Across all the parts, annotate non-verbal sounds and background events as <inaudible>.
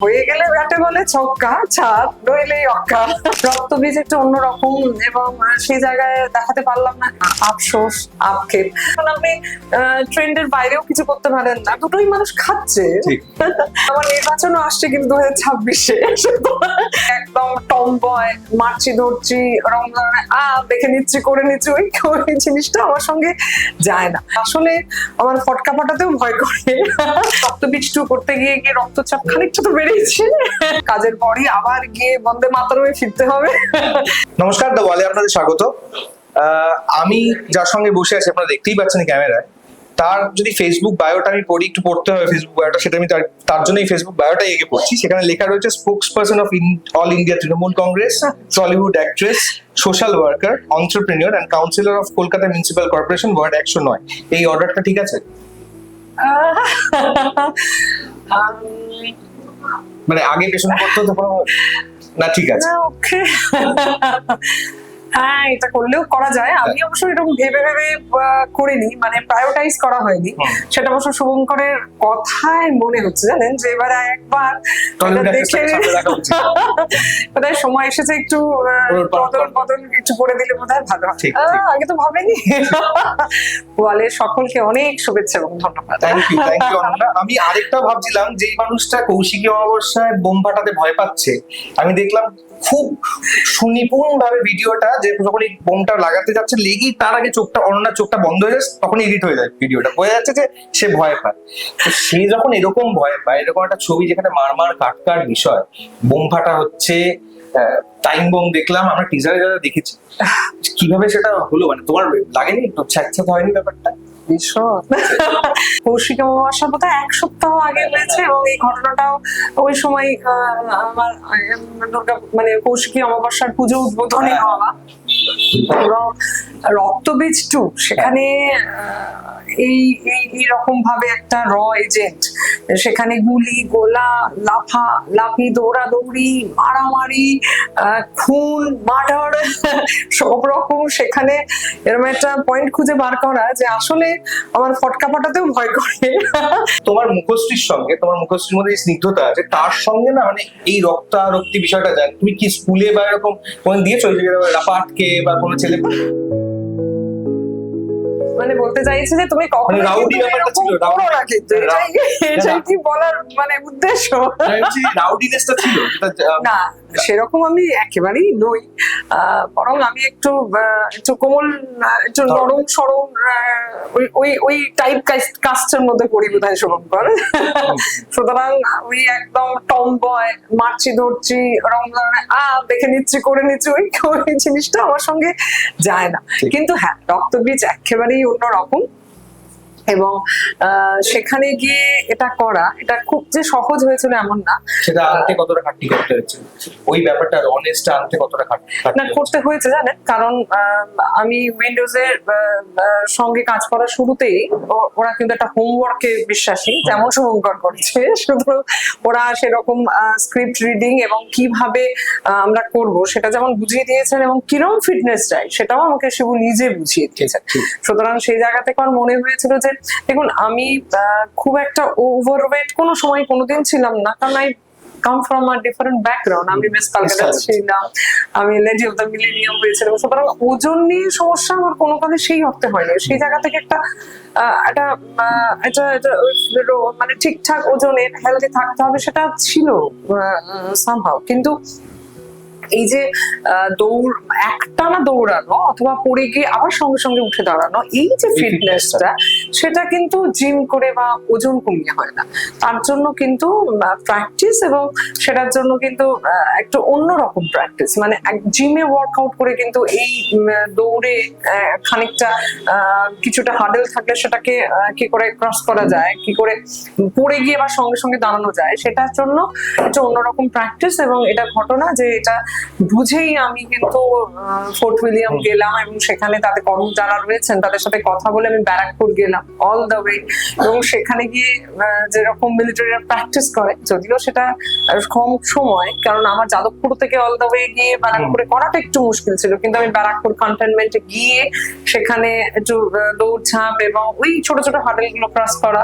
হয়ে গেলে ব্যাটে বলে ছক্কা ছাদ নইলেই অক্কা। রক্ত বীজ একটু অন্যরকম এবং সেই জায়গায় দেখাতে পারলাম না। আফসোস আক্ষেপ এখন আপনি ট্রেন্ডের বাইরেও কিছু করতে পারেন না। দুটোই মানুষ খাচ্ছে। <laughs> আমার নির্বাচনও আসছে কিন্তু দু হাজার ছাব্বিশে। <laughs> একদম টম বয় মারছি ধরছি রমজানে আ দেখে নিচ্ছি করে নিচ্ছি। ওই ওই জিনিসটা আমার সঙ্গে যায় না। আসলে আমার ফটকা ফাটাতেও ভয় করে। <laughs> রক্ত টু করতে গিয়ে গিয়ে রক্তচাপ খানিকটা তো বেড়েছে কাজের পরই আবার গিয়ে বন্দে মাতরমে ফিরতে হবে। নমস্কার দ্য ওয়ালে আপনাদের স্বাগত। আমি যার সঙ্গে বসে আছি আপনারা দেখতেই পাচ্ছেন ক্যামেরায়। তার যদি ফেসবুক বায়োটা আমি পড়ি একটু পড়তে হবে ফেসবুক বায়োটা সেটা আমি তার তার জন্য ফেসবুক বায়োটাই এগিয়ে পড়ছি। সেখানে লেখা রয়েছে spokesperson of all India Trinamool Congress Tollywood actress social worker entrepreneur and councillor of Kolkata municipal corporation ward একশো নয়। এই অর্ডারটা ঠিক আছে? মানে আগে পেছনে করতে কোনো না ঠিক আছে। ওকে হ্যাঁ এটা করলেও করা যায়। আমি অবশ্য এরকম ভেবে ভেবে করিনি। মানে প্রায়োটাইজ করা হয়নি। সেটা অবশ্য শুভঙ্করের কথায় মনে হচ্ছে জানেন? যে এবারে একবার উচিত। <laughs> বোধহয় সময় এসেছে একটু বদল বদল একটু করে দিলে বোধহয় ভালো হয়। আগে তো ভাবেনি। <laughs> ওয়ালে সকলকে অনেক শুভেচ্ছা এবং ধন্যবাদ। আমি আরেকটা ভাবছিলাম যেই মানুষটা কৌশিকী অমাবস্যায় বোম ফাটাতে ভয় পাচ্ছে। আমি দেখলাম খুব সুনিপুণ ভাবে ভিডিওটা যে যখন এই বোমটা লাগাতে যাচ্ছে, লেগেই তার আগে চোখটা অনন্যার চোখটা বন্ধ হয়ে যায় তখন এডিট হয়ে যায় ভিডিওটা। বোঝা যাচ্ছে যে সে ভয় পায়। তো সে যখন এরকম ভয় পায়, এরকম একটা ছবি যেখানে মারমার কাটকার বিষয়, বোম ফাটা হচ্ছে টাইম বোম দেখলাম, আমরা টিজারে যারা দেখেছি, কীভাবে সেটা হলো? মানে তোমার লাগেনি? একটু ছ্যাঁচ্ছাত হয়নি ব্যাপারটা? ভীষণ কৌশিক অমাবস্যা বোধহয় এক সপ্তাহ আগে হয়েছে এবং এই ঘটনাটাও ওই সময় আমার দুর্গা মানে কৌশিকী অমাবস্যার পুজো উদ্বোধনে হ্যাঁ। হওয়া রক্তবীজ টু, সেখানে এই এই এইরকম ভাবে একটা র এজেন্ট সেখানে গুলি, গোলা, লাফা, লাফি, দৌড়াদৌড়ি, মারামারি খুন, মার্ডার, সব রকম সেখানে এরকম একটা পয়েন্ট খুঁজে বার করা যে আসলে আমার ফটকা ফাটাতেও ভয় করে। তোমার মুখশ্রীর সঙ্গে, তোমার মুখশ্রীর মধ্যে যে স্নিগ্ধতা আছে, তার সঙ্গে না মানে এই রক্তারক্তি বিষয়টা যায়। তুমি কি স্কুলে বা এরকম কোন দিয়েছ যে রাপা বা কোনো ছেলে মানে বলতে চাইছি যে তুমি কখনো মানে রাউডি কিন্তু ব্যাপারটা ছিল, রাউডি। না কিন্তু এটাই কি বলার মানে উদ্দেশ্য রাউডিনেসটা ছিল না সেরকম আমি একেবারেই নই। বরং আমি একটু একটু কোমল একটু নরম সরম ওই ওই টাইপ কাস্টের মধ্যে পড়ি বোধ হয় শুভঙ্কর সুতরাং ওই একদম টম বয় মারছি ধরছি রমজানে আ দেখে নিচ্ছি করে নিচ্ছি ওই ওই জিনিসটা আমার সঙ্গে যায় না। কিন্তু হ্যাঁ রক্তবীজ একেবারেই অন্যরকম। এবং আহ, সেখানে গিয়ে এটা করা এটা খুব যে সহজ হয়েছিল এমন না। সেটা আনতে কতটা খাটনি করতে হচ্ছে ওই ব্যাপারটা অনেস্টটা আনতে কতটা খাট- না করতে হয়েছে জানেন? কারণ আমি উইন্ডোজের সঙ্গে কাজ করা শুরুতেই ওরা কিন্তু একটা হোমওয়ার্কে বিশ্বাসী। যেমন শুভঙ্কর করছে <laughs> শুধু ওরা সেরকম স্ক্রিপ্ট রিডিং এবং কীভাবে আমরা করব সেটা যেমন বুঝিয়ে দিয়েছেন এবং কিরম ফিটনেস চাই সেটাও আমাকে শিবু নিজে বুঝিয়ে দিয়েছেন। সুতরাং সেই জায়গা থেকে আমার মনে হয়েছিল যে দেখুন আমি খুব একটা ওভারওয়েট কোনো সময় কোনোদিন ছিলাম না কারণ I come from a different background আমি বেশ কালকাটা ছিলাম আমি লেডি অফ দ্য মিলেনিয়াম হয়েছিলাম সুতরাং ওজন নিয়ে সমস্যা আমার কোনো কালে সেই অর্থে হয়নি। সেই জায়গা থেকে একটা আহ, একটা আহ, একটা একটা মানে ঠিকঠাক ওজনের হেলদি থাকতে হবে সেটা ছিল সামহাও কিন্তু এই যে আহ, দৌড় একটানা দৌড়ানো অথবা পড়ে গিয়ে আবার সঙ্গে সঙ্গে উঠে দাঁড়ানো এই যে ফিটনেসটা সেটা কিন্তু জিম করে বা ওজন কমিয়ে হয় না। তার জন্য কিন্তু প্র্যাকটিস এবং সেটার জন্য কিন্তু একটু অন্যরকম প্র্যাকটিস মানে জিমে ওয়ার্কআউট করে কিন্তু এই দৌড়ে খানিকটা আহ, কিছুটা হার্ডেল থাকলে সেটাকে কি করে ক্রস করা যায় কি করে পড়ে গিয়ে বা সঙ্গে সঙ্গে দাঁড়ানো যায় সেটার জন্য একটা অন্যরকম প্র্যাকটিস এবং এটা ঘটনা যে এটা বুঝেই আমি কিন্তু ফোর্ট উইলিয়াম গেলাম এবং সেখানে তাদের কর্ম যারা রয়েছেন তাদের সাথে কথা বলে আমি ব্যারাকপুর গেলাম অল দ্য ওয়ে এবং সেখানে গিয়ে যেরকম মিলিটারিরা প্র্যাকটিস করে যদিও সেটা কম সময় কারণ আমার যাদবপুর থেকে অল দ্য ওয়ে গিয়ে ব্যারাকপুরে করাটা একটু মুশকিল ছিল কিন্তু আমি ব্যারাকপুর কন্টেনমেন্টে গিয়ে সেখানে একটু দৌড়ঝাঁপ এবং ওই ছোট ছোট হাডেলগুলো ক্রস করা।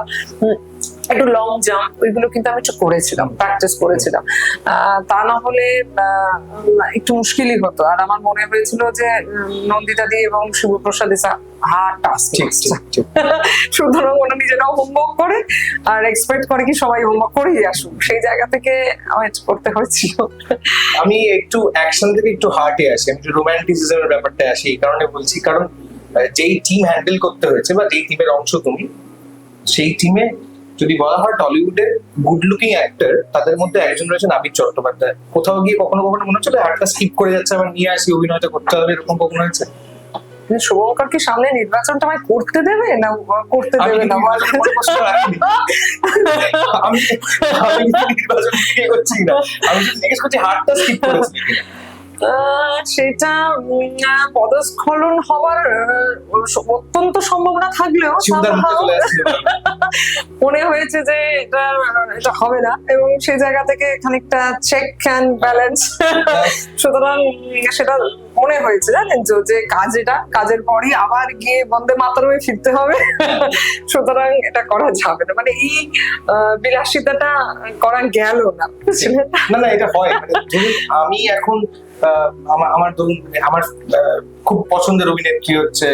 একটু লং জাম্প ওইগুলো কিন্তু আমি একটু করেছিলাম প্র্যাকটিস করেছিলাম। তা না হলে একটু মুশকিলই হতো। আর আমার মনে হয়েছিল যে নন্দিতা দি এবং শিবপ্রসাদ ইসা হার্ড টাস্ক সুতরাং ওরা নিজেরাও হোমওয়ার্ক করে আর এক্সপেক্ট করে কি সবাই হোমওয়ার্ক করেই আসুক। সেই জায়গা থেকে আমার করতে হয়েছিল। আমি একটু অ্যাকশন থেকে একটু হার্টে আসি। আমি একটু রোমান্টিসিজমের ব্যাপারটা আসি এই কারণে বলছি। কারণ যেই টিম হ্যান্ডেল করতে হয়েছে বা যেই টিমের অংশ তুমি সেই টিমে যদি বলা হয় টলিউডের গুড লুকিং অ্যাক্টর তাদের মধ্যে একজন রয়েছেন আবির চট্টোপাধ্যায়। কোথাও গিয়ে কখনো কখনো মনে হচ্ছে হার্টটা স্কিপ করে যাচ্ছে আবার নিয়ে আসি অভিনয়টা করতে হবে এরকম কখনো হয়েছে? কিন্তু শুভঙ্কর কি সামনে নির্বাচনটা আমায় করতে দেবে? না করতে দেবে না। আমি নির্বাচন করছি না। আমি জিজ্ঞেস করছি হার্টটা স্কিপ করেছি সেটা পদস্খলন হওয়ার অত্যন্ত সম্ভাবনা থাকলেও <laughs> মনে হয়েছে যে এটা এটা হবে না। এবং সেই জায়গা থেকে খানিকটা চেক অ্যান্ড ব্যালেন্স সুতরাং সেটা মনে হয়েছে জানেন যে কাজ এটা কাজের পরই আবার গিয়ে বন্দে মাতরমে ফিরতে হবে। <laughs> সুতরাং এটা করা যাবে না। মানে এই বিলাসিতাটা করা গেল না? না না এটা হয়। মানে আমি এখন আমার আমার ধরুন আমার খুব পছন্দের অভিনেত্রী হচ্ছে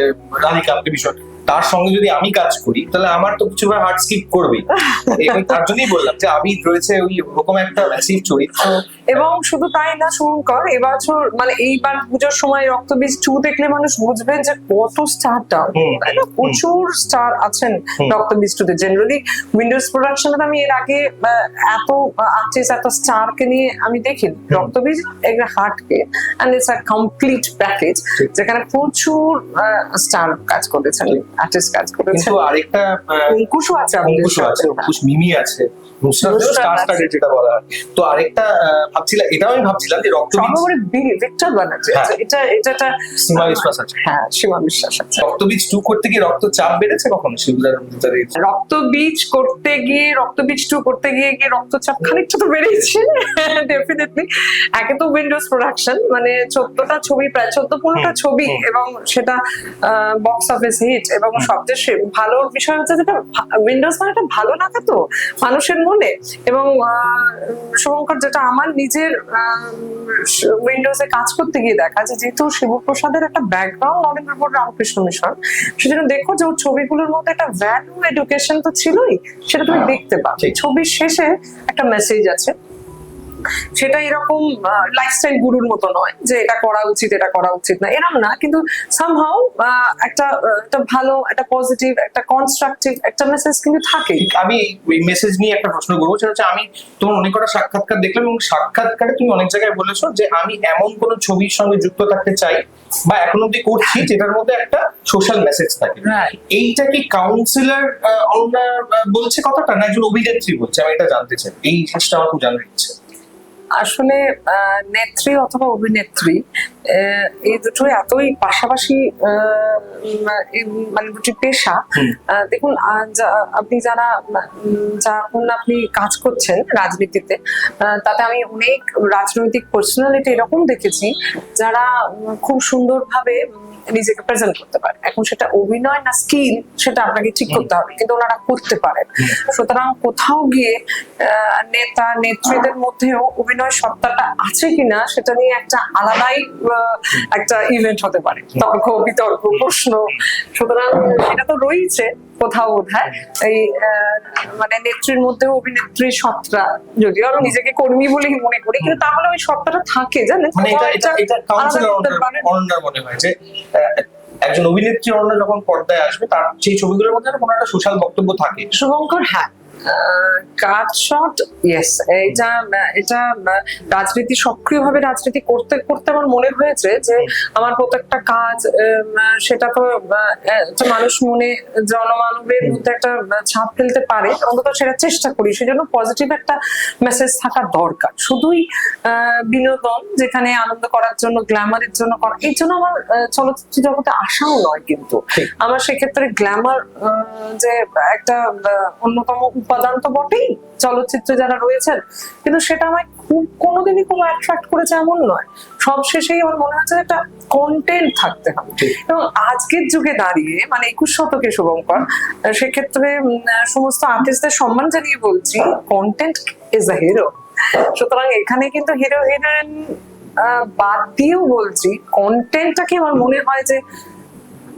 রাধিকা ভীষণ তার সঙ্গে যদি আমি কাজ করি তাহলে আমার তো কিছু হার্ট স্কিপ করবেই। <laughs> এবং তার জন্যই বললাম যে আমি রয়েছে ওই ওরকম একটা ম্যাসিভ চরিত্র। এবং শুধু তাই না শুভঙ্কর এবছর মানে এইবার পুজোর সময় রক্তবীজ টু দেখলে মানুষ বুঝবে যে কত স্টারটা হুম, তাই না? প্রচুর স্টার আছেন। রক্তবীজ টুতে জেনারেলি উইন্ডোজ প্রোডাকশনে আমি এর আগে এত আর্টিস্ট এত স্টারকে নিয়ে আমি দেখিনি। রক্তবীজ একটা হার্টকে and it's a complete package যেখানে প্রচুর স্টার কাজ করেছেন। আর্টিস্ট কাজ করেছে। কিন্তু আরেকটা অঙ্কুশও আছে আমাদের অঙ্কুশ আছে অঙ্কুশ মিমি আছে। যেটা বলা হয়। তো আরেকটা ভাবছিলাম এটাও আমি ভাবছিলাম যে রক্তবীজ ভিক্টর ব্যানার্জি হ্যাঁ। এটা এটা একটা সীমা বিশ্বাস আছে। হ্যাঁ সীমা বিশ্বাস আছে। রক্তবীজ টু করতে গিয়ে রক্তচাপ বেড়েছে কখনো শিবুদার রক্তবীজ করতে গিয়ে রক্তবীজ টু করতে গিয়ে গিয়ে রক্তচাপ খানিকটা তো বেড়েছে ডেফিনেটলি একে তো উইন্ডোজ প্রোডাকশন মানে চোদ্দটা ছবি প্রায় চোদ্দ পনেরোটা ছবি এবং সেটা বক্স অফিস হিট এবং সবচেয়ে সে- ভালো বিষয় হচ্ছে যেটা উইন্ডোজ মানে ভালো লাগা তো। মানুষের মনে এবং শুভঙ্কর যেটা আমার নিজের উইন্ডোজে কাজ করতে গিয়ে দেখা যে যেহেতু শিবপ্রসাদের একটা ব্যাকগ্রাউন্ড নরেন্দ্রপুর রামকৃষ্ণ মিশন সেজন্য দেখো যে ওর ছবিগুলোর মধ্যে একটা ভ্যালু এডুকেশন তো ছিলই সেটা তুমি দেখতে পাবে। ছবির শেষে একটা মেসেজ আছে সেটা এরকম লাইফস্টাইল গুরুর মতো নয় যে এটা করা উচিত এটা করা উচিত না। এরকম না কিন্তু সামহাও একটা একটা ভালো একটা পজিটিভ একটা কনস্ট্রাকটিভ একটা মেসেজ কিন্তু থাকে আমি ওই মেসেজ নিয়ে একটা প্রশ্ন করব সেটা হচ্ছে আমি তোমার অনেক কটা সাক্ষাৎকার দেখলাম এবং সাক্ষাৎকারে তুমি অনেক জায়গায় বলেছ যে আমি এমন কোন ছবির সঙ্গে যুক্ত থাকতে চাই বা এখন অব্দি করছি যেটার মধ্যে একটা সোশ্যাল মেসেজ থাকে। এইটা কি কাউন্সিলর আহ, বলছে কথাটা? না একজন অভিনেত্রী বলছে আমি এটা জানতে চাই। এই জিনিসটা আমার খুব জানার ইচ্ছে। আসলে নেত্রী অথবা অভিনেত্রী এই দুটো এতই পাশাপাশি মানে দুটি পেশা। দেখুন আপনি যারা যখন আপনি কাজ করছেন রাজনীতিতে তাতে আমি অনেক রাজনৈতিক পার্সোনালিটি এরকম দেখেছি যারা খুব সুন্দরভাবে নিজেকে প্রেজেন্ট করতে পারে। এখন সেটা অভিনয় না স্কিল সেটা আপনাকে ঠিক করতে হবে কিন্তু ওনারা করতে পারেন। সুতরাং কোথাও গিয়ে আহ, নেতা নেত্রীদের মধ্যেও অভিনয় সত্তাটা আছে কিনা সেটা নিয়ে একটা আলাদাই একটা ইভেন্ট হতে পারে। তর্ক বিতর্ক প্রশ্ন। সুতরাং সেটা তো রয়েছে কোথাও বোধ এই মানে নেত্রীর মধ্যেও অভিনেত্রীর সত্তা যদিও আমি নিজেকে কর্মী বলেই মনে করি কিন্তু তাহলে ওই সত্তাটা থাকে জানেন? মানে মনে হয় যে একজন অভিনেত্রী অনন্যা যখন পর্দায় আসবে তার সেই ছবিগুলোর মধ্যে কোনো একটা সোশ্যাল বক্তব্য থাকে। শুভঙ্কর হ্যাঁ। কাট শট ইয়েস এটা এটা রাজনীতি সক্রিয়ভাবে রাজনীতি করতে করতে আমার মনে হয়েছে যে আমার প্রত্যেকটা কাজ সেটা তো একটা মানুষ মনে জনমানবের মধ্যে একটা ছাপ ফেলতে পারে অন্তত সেটা চেষ্টা করি। সেজন্য পজিটিভ একটা মেসেজ থাকা দরকার। শুধুই আহ, বিনোদন যেখানে আনন্দ করার জন্য গ্ল্যামারের জন্য করা এই জন্য আমার চলচ্চিত্র জগতে আসাও নয় কিন্তু। আমার সেক্ষেত্রে গ্ল্যামার যে একটা অন্যতম উপাদান তো বটেই চলচ্চিত্রে যারা রয়েছেন। কিন্তু সেটা আমায় খুব কোনোদিনই খুব অ্যাট্রাক্ট করেছে এমন নয়। সব শেষেই আমার মনে হচ্ছে একটা কন্টেন্ট থাকতে হবে। এবং আজকের যুগে দাঁড়িয়ে মানে একুশ শতকে শুভঙ্কর সেক্ষেত্রে সমস্ত আর্টিস্টদের সম্মান জানিয়ে বলছি কন্টেন্ট ইজ আ হিরো সুতরাং এখানে কিন্তু হিরো হিরোইন বাদ দিয়েও বলছি কন্টেন্টটাকে আমার মনে হয় যে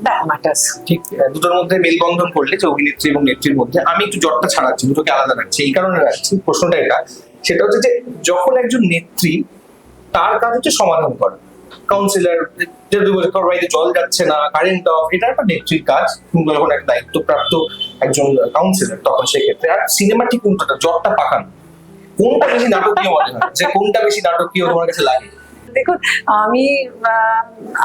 দ্যাট ম্যাটার্স ঠিক দুটোর মধ্যে মেলবন্ধন করলে যে অভিনেত্রী এবং নেত্রীর মধ্যে আমি একটু জটটা ছাড়াচ্ছি, দুটোকে আলাদা রাখছি, এই কারণে রাখছি, প্রশ্নটা এটা। সেটা হচ্ছে যে যখন একজন নেত্রী তার কাজ হচ্ছে সমাধান করা। কাউন্সিলর বাড়িতে জল যাচ্ছে না কারেন্ট অফ এটা একটা নেত্রীর কাজ কিংবা যখন একটা দায়িত্বপ্রাপ্ত একজন কাউন্সিলর তখন সেক্ষেত্রে। আর সিনেমা ঠিক উল্টোটা, জটটা পাকানো। কোনটা বেশি নাটকীয় মনে হয়? যে কোনটা বেশি নাটকীয় তোমার কাছে লাগে? দেখুন আমি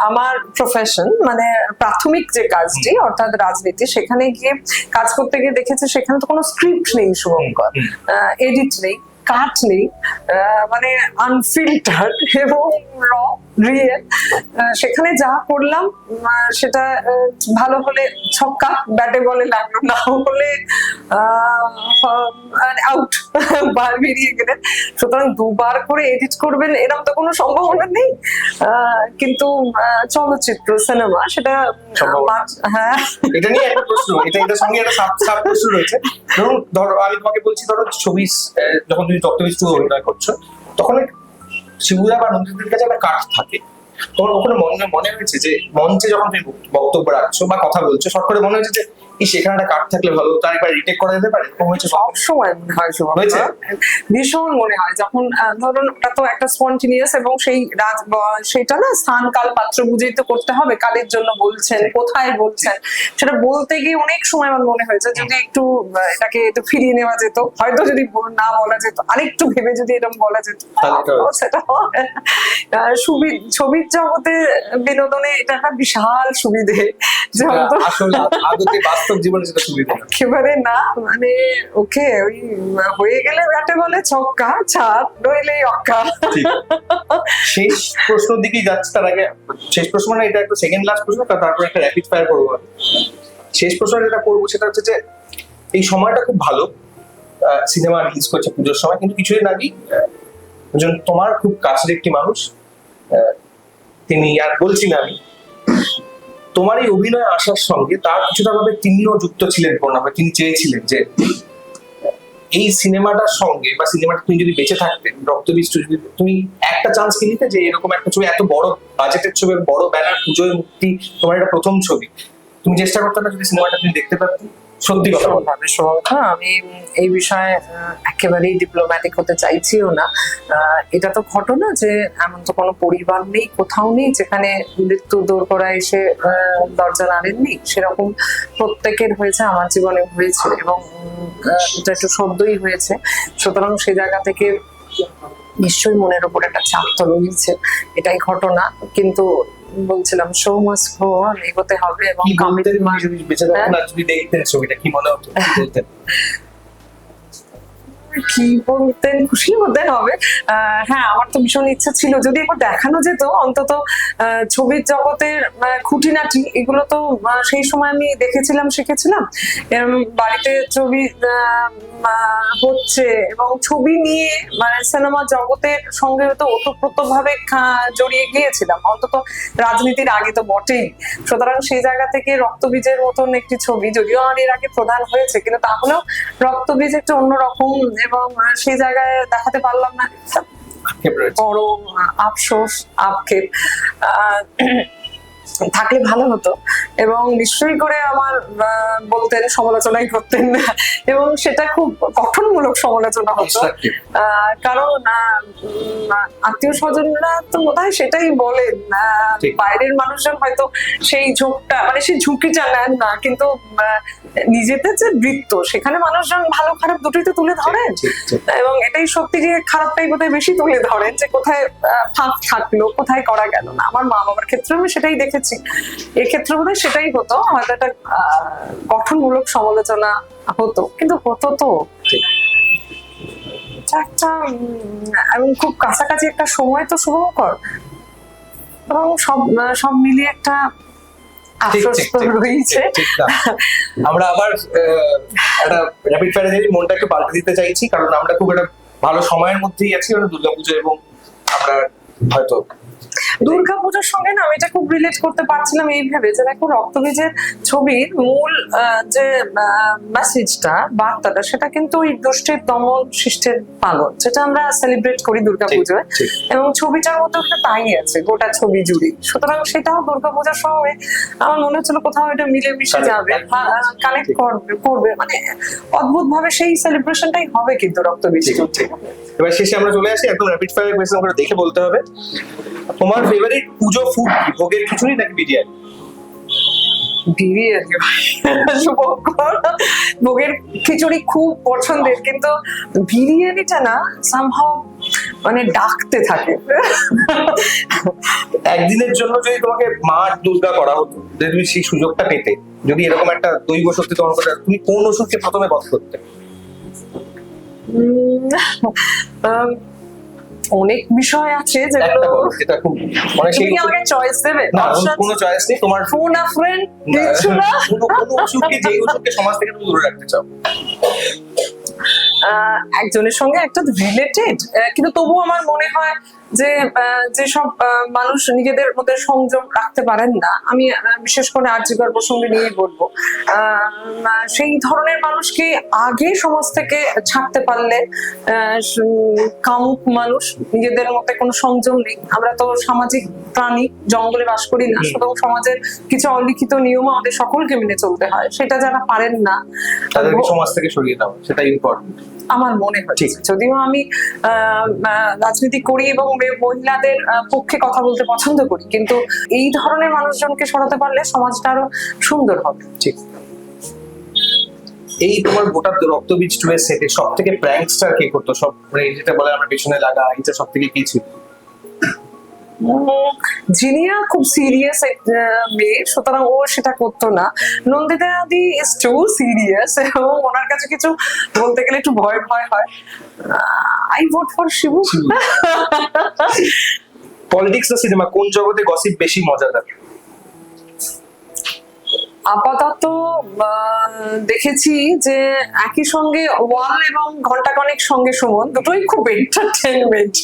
আমার প্রফেশন মানে প্রাথমিক যে কাজটি অর্থাৎ রাজনীতি সেখানে গিয়ে কাজ করতে গিয়ে দেখেছি সেখানে তো কোনো স্ক্রিপ্ট নেই শুভঙ্কর। এডিট নেই কাট নেই আহ, মানে আনফিল্টার এবং র সেখানে যা করলাম সেটা ভালো হলে ছক্কা ব্যাটে বলে লাগল না হলে আউট বার বেরিয়ে গেলেন সুতরাং দুবার করে এডিট করবেন এরকম তো কোনো সম্ভাবনা নেই। কিন্তু চলচ্চিত্র সিনেমা সেটা হ্যাঁ। এটা নিয়ে একটা প্রশ্ন এটা এটার সঙ্গে একটা সাব সাব প্রশ্ন রয়েছে। ধরুন ধরো আমি তোমাকে বলছি ধরো ছবি যখন তুমি তত্ত্ববিদ টু অভিনয় করছ তখন শিবুদা বা নন্দীদের কাছে একটা কাঠ থাকে। তোমার ওখানে মনে মনে হয়েছে যে মঞ্চে যখন তুমি বক্তব্য রাখছো বা কথা বলছো শর্ট করে মনে হয়েছে যে সেখানে একটা থাকলে ভালো? তার একবার রিটেক করা যেতে পারে? এরকম হয়েছে সব? সময় মনে হয়। হয়েছে? ভীষণ মনে হয়। যখন ধরুন ওটা তো একটা স্পন্টিনিয়াস এবং সেই ব- সেটা না স্থান কাল পাত্র বুঝেই তো করতে হবে কাদের জন্য বলছেন কোথায় বলছেন। সেটা বলতে গিয়ে অনেক সময় আমার মনে হয়েছে যদি একটু এটাকে একটু ফিরিয়ে নেওয়া যেত হয়তো যদি না বলা যেত আরেকটু ভেবে যদি এরকম বলা যেত সেটা সুবি- ছবির জগতে বিনোদনে এটা একটা বিশাল সুবিধে আসলে আদতে বাস্তব জীবনে সেটা সুবিধা না। একেবারে না মানে ওকে ওই হয়ে গেলে ব্যাটে বলে ছক্কা ছাদ নইলে অক্কা শেষ প্রশ্নের দিকেই যাচ্ছে তার আগে শেষ প্রশ্ন মানে এটা একটা সেকেন্ড লাস্ট প্রশ্ন তারপর একটা র্যাপিড ফায়ার করব। শেষ প্রশ্ন যেটা করব সেটা হচ্ছে যে এই সময়টা খুব ভালো সিনেমা রিলিজ করছে পুজোর সময় কিন্তু কিছুদিন আগেই একজন তোমার খুব কাছের একটি মানুষ তিনি আর বলছি না আমি তোমার এই অভিনয় আসার সঙ্গে তার কিছুটা ভাবে তিনিও যুক্ত ছিলেন প্রণামে তিনি চেয়েছিলেন যে এই সিনেমাটার সঙ্গে বা সিনেমাটা তুমি যদি বেঁচে থাকতে, রক্তবীজ যদি, তুমি একটা চান্স কি নিতে যে এরকম একটা ছবি, এত বড় বাজেটের ছবি, বড় ব্যানার পুজোয় মুক্তি, তোমার এটা প্রথম ছবি। তুমি চেষ্টা করতে না যদি সিনেমাটা তুমি দেখতে পারতে। সত্যি কথা বলো। ভীষণভাবে আমি এই বিষয়ে একেবারেই ডিপ্লোম্যাটিক হতে চাইছিও না। এটা তো ঘটনা যে এমন তো কোনো পরিবার নেই, কোথাও নেই যেখানে মৃত্যু দূর করা এসে দরজা নাড়েননি। সেরকম প্রত্যেকের হয়েছে, আমার জীবনে হয়েছে এবং এটা একটু সদ্যই হয়েছে। সুতরাং সে জায়গা থেকে নিশ্চয়ই মনের উপর একটা চাপ তো রয়েছে, এটাই ঘটনা। কিন্তু বলছিলাম সো মাস এগোতে হবে এবং কি মানুষ commitment- তুমি যদি বেঁচে থাকতেন আর যদি দেখতেন ছবিটা কি মনে হতো বলতেন <laughs> কি বলতেন? খুশি হতেন হবে। হ্যাঁ আমার তো ভীষণ ইচ্ছা ছিল। যদি একবার দেখানো যেত অন্তত ছবির জগতের আহ, খুঁটিনাটি এগুলো তো সেই সময় আমি দেখেছিলাম শিখেছিলাম। বাড়িতে ছবি হচ্ছে এবং ছবি নিয়ে মানে সিনেমা জগতের সঙ্গে তো ওতপ্রোত ভাবে জড়িয়ে গিয়েছিলাম। অন্তত রাজনীতির আগে তো বটেই। সুতরাং সেই জায়গা থেকে রক্তবীজের মতন একটি ছবি যদিও আমার এর আগে প্রধান হয়েছে কিন্তু তাহলেও রক্তবীজ একটু অন্যরকম এবং সেই জায়গায় দেখাতে পারলাম না। বড় আফসোস আক্ষেপ থাকলে ভালো হতো এবং নিশ্চয়ই করে আমার বলতেন সমালোচনাই করতেন এবং সেটা খুব গঠনমূলক সমালোচনা হতো. আহ, কারণ আত্মীয় স্বজনরা তো বোধ সেটাই বলেন। আহ, বাইরের মানুষজন হয়তো সেই ঝোঁকটা মানে সেই ঝুঁকিটা নেন না কিন্তু আহ, নিজেদের যে বৃত্ত সেখানে মানুষজন ভালো খারাপ দুটোই তো তুলে ধরেন। এবং এটাই সত্যি যে খারাপটাই বোধহয় বেশি তুলে ধরেন যে কোথায় ফাঁক থাকল কোথায় করা গেল না। আমার মা বাবার ক্ষেত্রে আমি সেটাই দেখেছি। এক্ষেত্রে বোধহয় সেটাই হতো হয়তো একটা গঠনমূলক সমালোচনা হতো কিন্তু হতো তো। একটা এবং খুব কাছাকাছি একটা সময় তো শুভঙ্কর। এবং সব সব মিলিয়ে একটা আফসোস ঠিক, তো ঠিক, রয়েছে। আমরা আবার আহ, একটা র্যাপিড ফায়ারে মনটা একটু পাল্টে দিতে চাইছি কারণ আমরা খুব একটা ভালো সময়ের মধ্যেই আছি কারণ দুর্গাপুজো এবং আমরা হয়তো দুর্গা পুজোর সঙ্গে না আমি এটা খুব রিলেট করতে পারছিলাম এইভাবে যে দেখো রক্তবীজের ছবির মূল যে মেসেজটা বার্তাটা সেটা কিন্তু ওই দুষ্টের দমন শিষ্টের পালন যেটা আমরা সেলিব্রেট করি দুর্গা পুজোয়। এবং ছবিটার মধ্যে ওটা তাই আছে গোটা ছবি জুড়ে। সুতরাং সেটাও দুর্গা পূজার সঙ্গে আমার মনে হচ্ছিল কোথাও এটা মিলে মিশে. যাবে কানেক্ট করবে করবে। মানে অদ্ভুত ভাবে সেই সেলিব্রেশনটাই হবে কিন্তু রক্তবীজ। এবার শেষে আমরা চলে আসি একদম র্যাপিড ফায়ার কোয়েশ্চেন করে দেখে বলতে হবে। তোমার ফেভারিট পুজো ফুড কি? ভোগের খিচুড়ি নাকি বিরিয়ানি? বিরিয়ানি। ভোগের খিচুড়ি খুব পছন্দের কিন্তু বিরিয়ানিটা না সামহাও মানে ডাকতে থাকে। একদিনের জন্য যদি তোমাকে মা দুর্গা করা হতো যে তুমি সেই সুযোগটা পেতে যদি এরকম একটা দৈব শক্তি তোমার কাছে তুমি কোন ওষুধকে প্রথমে বধ করতে? অনেক বিষয় আছে যেগুলো খুব মানে তুমি কি আমাকে চয়েস দেবে? না কোনো চয়েস নেই তোমার ফোন আ ফ্রেন্ড কিছু না? <laughs> কোনো কোনো ওষুধকে যেই সমাজ থেকে তুমি দূরে রাখতে চাও। একজনের সঙ্গে একটা রিলেটেড কিন্তু তবু আমার মনে হয় যে যেসব মানুষ নিজেদের মধ্যে সংযম রাখতে পারেন না আমি বিশেষ করে আর্যিকর প্রসঙ্গে নিয়েই বলব। সেই ধরনের মানুষকে আগে সমাজ থেকে ছাড়তে পারলে কামুক মানুষ নিজেদের মধ্যে কোনো সংযম নেই। আমরা তো সামাজিক প্রাণী জঙ্গলে বাস করি না। সুতরাং সমাজের কিছু অলিখিত নিয়ম আমাদের সকলকে মেনে চলতে হয়। সেটা যারা পারেন না তাদেরকে সমাজ থেকে সরিয়ে দাও। সেটা ইম্পর্টেন্ট আমার মনে হচ্ছে। যদিও আমি রাজনীতি করি এবং মহিলাদের পক্ষে কথা বলতে পছন্দ করি কিন্তু এই ধরনের মানুষজনকে সরাতে পারলে সমাজটা আরও সুন্দর হবে। ঠিক। এই তোমার গোটা রক্তবীজ টু এর সেটে সব থেকে প্র্যাঙ্কস্টার কে করতো? সব যেটা বলে আমার পেছনে লাগা এটা সব থেকে কি ছিল? জিনিয়া খুব সিরিয়াস মেয়ে, সুতরাং ও সেটা করতো না। নন্দিতা দি ইজ টু সিরিয়াস এবং ওনার কাছে কিছু বলতে গেলে একটু ভয় ভয় হয়। I vote for Shibu. Politics cinema কোন জগতে গসিপ বেশি মজাদার? আপাতত দেখেছি যে একই সঙ্গে ওয়াল এবং ঘণ্টা কনেক সঙ্গে সুমন দুটোই খুব এন্টারটেনমেন্ট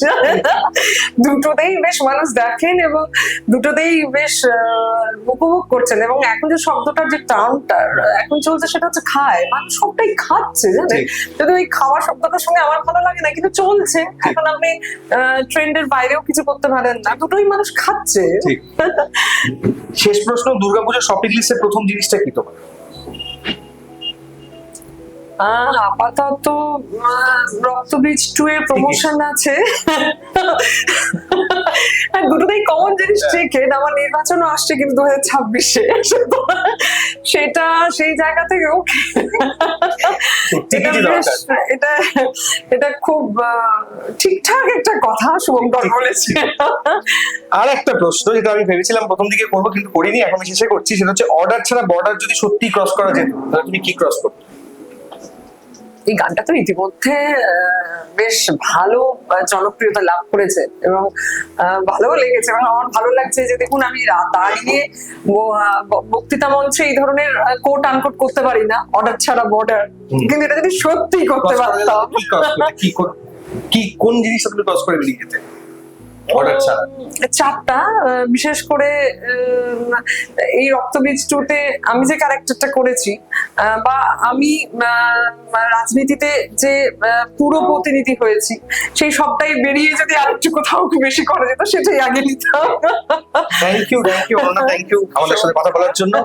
দুটোতেই বেশ মানুষ দেখেন এবং দুটোতেই বেশ উপভোগ করছেন এবং এখন যে শব্দটার যে টার্মটা এখন চলছে সেটা হচ্ছে খায়। মানুষ সবটাই খাচ্ছে জানেন? যদি ওই খাওয়া শব্দটার সঙ্গে আমার ভালো লাগে না কিন্তু চলছে। এখন আপনি ট্রেন্ডের বাইরেও কিছু করতে পারেন না দুটোই মানুষ খাচ্ছে। <laughs> শেষ প্রশ্ন দুর্গাপূজার শপিং লিস্টের প্রথম জিনিসটা কি তোমার আপাতত রক্তবীজ টু এর প্রমোশন আছে। আর দুটোতেই কমন জিনিস চিকেন আমার নির্বাচনও আসছে কিন্তু দু হাজার ছাব্বিশে। সেটা সেই জায়গা থেকে ওকে এটা এটা এটা খুব ঠিকঠাক একটা কথা শুভঙ্কর বলেছে। আর একটা প্রশ্ন যেটা আমি ভেবেছিলাম প্রথম দিকে করব কিন্তু করিনি এখন শেষে করছি সেটা হচ্ছে অর্ডার ছাড়া বর্ডার যদি সত্যি ক্রস করা যেত তাহলে তুমি কি ক্রস করতে? এই গানটা তো ইতিমধ্যে বেশ ভালো জনপ্রিয়তা লাভ করেছে এবং ভালো লেগেছে এবং আমার ভালো লাগছে যে দেখুন আমি দাঁড়িয়ে বক্তৃতা মঞ্চে এই ধরনের কোট আনকোট করতে পারি না অর্ডার ছাড়া বর্ডার কিন্তু এটা যদি সত্যি করতে পারতাম। কি কোন জিনিস আপনি ক্রস করে বেরিয়ে চারটা বিশেষ করে এই রক্তবীজ টুতে আমি যে ক্যারেক্টারটা করেছি বা আমি রাজনীতিতে যে পুরো প্রতিনিধি হয়েছি সেই সবটাই বেরিয়ে যদি আরেকটু কোথাও বেশি করা যেত সেটাই আগে নিতাম। Thank you thank you Ananya thank you আমাদের সাথে কথা বলার জন্য।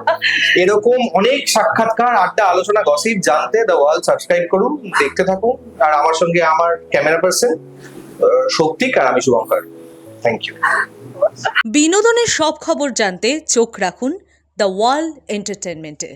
এরকম অনেক সাক্ষাৎকার আড্ডা আলোচনা গসিপ জানতে দ্য ওয়াল সাবস্ক্রাইব করুন দেখতে থাকুন। আর আমার সঙ্গে আমার ক্যামেরা পার্সন শক্তিক আর আমি শুভঙ্কর। থ্যাংক ইউ বিনোদনের সব খবর জানতে চোখ রাখুন দ্য ওয়ার্ল্ড এন্টারটেনমেন্টে